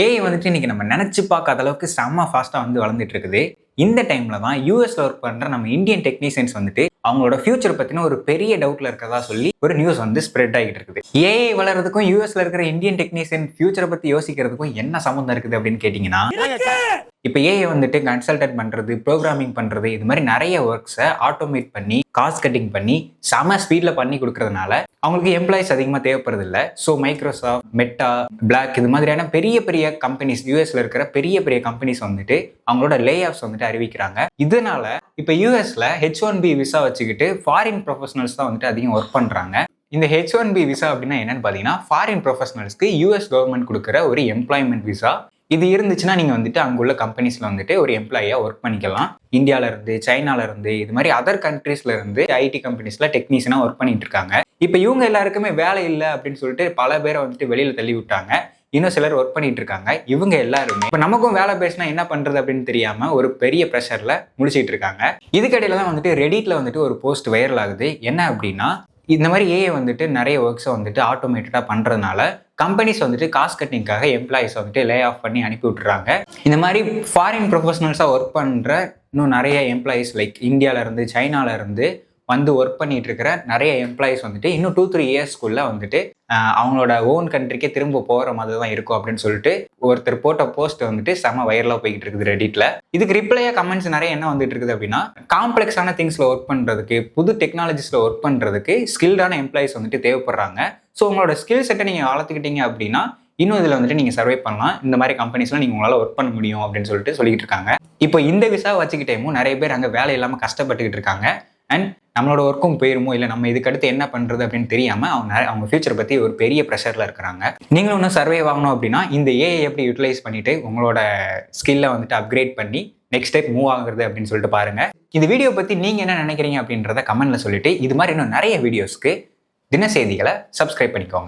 AI வந்துட்டு இன்னைக்கு நம்ம நினச்சி பார்க்காத அளவுக்கு செம்ம ஃபாஸ்ட்டாக வந்து வளர்ந்துட்டு இருக்குது. இந்த டைம்ல தான் யூஎஸ்ல ஒர்க் பண்ணுற நம்ம இந்தியன் டெக்னீஷியன்ஸ் வந்துட்டு அவங்களோட ஃபியூச்சர் பற்றின ஒரு பெரிய டவுட்ல இருக்கதா சொல்லி ஒரு நியூஸ் வந்து ஸ்ப்ரெட் ஆகிட்டு இருக்குது. ஏஐ வளர்றதுக்கும் யூஎஸ்ல இருக்கிற இந்தியன் டெக்னீஷியன் ஃபியூச்சரை பற்றி யோசிக்கிறதுக்கும் என்ன சம்மந்தம் இருக்குது அப்படின்னு கேட்டிங்கன்னா இப்போ ஏஐ வந்துட்டு கன்சல்டன்ட் பண்ணுறது ப்ரோக்ராமிங் பண்ணுறது இது மாதிரி நிறைய ஒர்க்ஸை ஆட்டோமேட் பண்ணி காஸ்ட் கட்டிங் பண்ணி செம ஸ்பீடில் பண்ணி கொடுக்கறதுனால அவங்களுக்கு எம்ப்ளாயிஸ் அதிகமாக தேவைப்படுறது இல்லை ஸோ மைக்ரோசாஃப்ட் மெட்டா பிளாக் இது மாதிரியான பெரிய பெரிய கம்பெனிஸ் யூஎஸ்ல இருக்கிற பெரிய பெரிய கம்பெனிஸ் வந்துட்டு அவங்களோட லே ஆஃப்ஸ் வந்துட்டு அறிவிக்கிறாங்க. இதனால இப்போ யூஎஸ்ல ஹெச் ஒன் பி விசா வச்சுக்கிட்டு ஃபாரின் ப்ரொஃபஷனல்ஸ் தான் வந்துட்டு அதிகம் ஒர்க் பண்ணுறாங்க இந்த ஹெச் ஒன் பி விசா அப்படின்னா என்னன்னு பார்த்தீங்கன்னா ஃபாரின் ப்ரொஃபஷனல்ஸ்க்கு யூஎஸ் கவர்மெண்ட் கொடுக்குற ஒரு எம்ப்ளாய்மெண்ட் விசா இது இருந்துச்சுன்னா நீங்கள் வந்துட்டு அங்குள்ள கம்பெனிஸில் வந்துட்டு ஒரு எம்ப்ளாயியாக ஒர்க் பண்ணிக்கலாம். இந்தியாவிலேருந்து சைனாவிலேருந்து இது மாதிரி அதர் கண்ட்ரீஸ்லேருந்து ஐடி கம்பெனிஸில் டெக்னீஷியனாக ஒர்க் பண்ணிட்டு இருக்காங்க. இப்போ இவங்க எல்லாருக்குமே வேலை இல்லை அப்படின்னு சொல்லிட்டு பல பேரை வந்துட்டு வெளியில் தள்ளி விட்டாங்க. இன்னும் சிலர் ஒர்க் பண்ணிட்டு இருக்காங்க. இவங்க எல்லாருமே இப்போ நமக்கும் வேலை பேசினா என்ன பண்றது அப்படின்னு தெரியாம ஒரு பெரிய ப்ரெஷர்ல முடிச்சிட்டு இருக்காங்க. இதுக்கடையில தான் வந்துட்டு ரெடிட்ல வந்துட்டு ஒரு போஸ்ட் வைரல் ஆகுது. என்ன அப்படின்னா இந்த மாதிரி ஏஐ வந்துட்டு நிறைய ஒர்க்ஸை வந்துட்டு ஆட்டோமேட்டடாக பண்ணுறதுனால கம்பெனிஸ் வந்துட்டு காஸ்ட் கட்டிங்காக எம்ப்ளாயிஸ் வந்துட்டு லே ஆஃப் பண்ணி அனுப்பி விட்டுறாங்க. இந்த மாதிரி ஃபாரின் ப்ரொஃபஷனல்ஸாக ஒர்க் பண்ணுற இன்னும் நிறைய எம்ப்ளாயிஸ் லைக் இந்தியாவிலேருந்து சைனாவிலேருந்து வந்து ஒர்க் பண்ணிட்டு இருக்கிற நிறைய எம்ப்ளாயிஸ் வந்துட்டு இன்னும் டூ த்ரீ இயர்ஸ்க்குள்ள வந்துட்டு அவங்களோட ஓன் கண்ட்ரிக்கே திரும்ப போகிற மாதிரி தான் இருக்கும் அப்படின்னு சொல்லிட்டு ஒருத்தர் போட்ட போஸ்ட் வந்துட்டு செம வைரலாக போய்கிட்டு இருக்குது ரெடிட்ல இதுக்கு ரிப்ளையாக கமெண்ட்ஸ் நிறைய என்ன வந்துட்டு இருக்குது அப்படின்னா காம்ப்ளெக்ஸான திங்ஸில் ஒர்க் பண்ணுறதுக்கு புது டெக்னாலஜிஸில் ஒர்க் பண்ணுறதுக்கு ஸ்கில்டான எம்ப்ளாயிஸ் வந்துட்டு தேவைப்படுறாங்க. ஸோ உங்களோட ஸ்கில் செட்டை நீங்கள் வளர்த்துக்கிட்டீங்க அப்படின்னா இன்னும் இதில் வந்துட்டு நீங்கள் சர்வை பண்ணலாம். இந்த மாதிரி கம்பெனிஸ்லாம் நீங்கள் உங்களால் ஒர்க் பண்ண முடியும் அப்படின்னு சொல்லிட்டு சொல்லிட்டு இருக்காங்க இப்போ இந்த விசா வச்சுக்கிட்டேமும் நிறைய பேர் அங்கே வேலை இல்லாமல் கஷ்டப்பட்டுக்கிட்டு இருக்காங்க அண்ட் நம்மளோட ஒர்க்கும் போயிருமோ? இல்லை நம்ம இதுக்கடுத்து என்ன பண்ணுறது அப்படின்னு தெரியாமல் அவங்க அவங்க ஃபியூச்சர் பற்றி ஒரு பெரிய ப்ரெஷரில் இருக்கிறாங்க. நீங்களும் இன்னும் சர்வே வாங்கணும் அப்படின்னா இந்த ஏஐ எப்படி யூட்டிலைஸ் பண்ணிட்டு உங்களோட ஸ்கில்லை வந்துட்டு அப்கிரேட் பண்ணி நெக்ஸ்ட் ஸ்டெப் மூவ் ஆகுறது அப்படின்னு சொல்லிட்டு பாருங்கள் இந்த வீடியோ பற்றி நீங்கள் என்ன நினைக்கிறீங்க அப்படின்றத கமெண்ட்டில் சொல்லிட்டு இது மாதிரி இன்னும் நிறைய வீடியோஸ்க்கு தினசெய்திகளை சப்ஸ்கிரைப் பண்ணிக்கோங்க.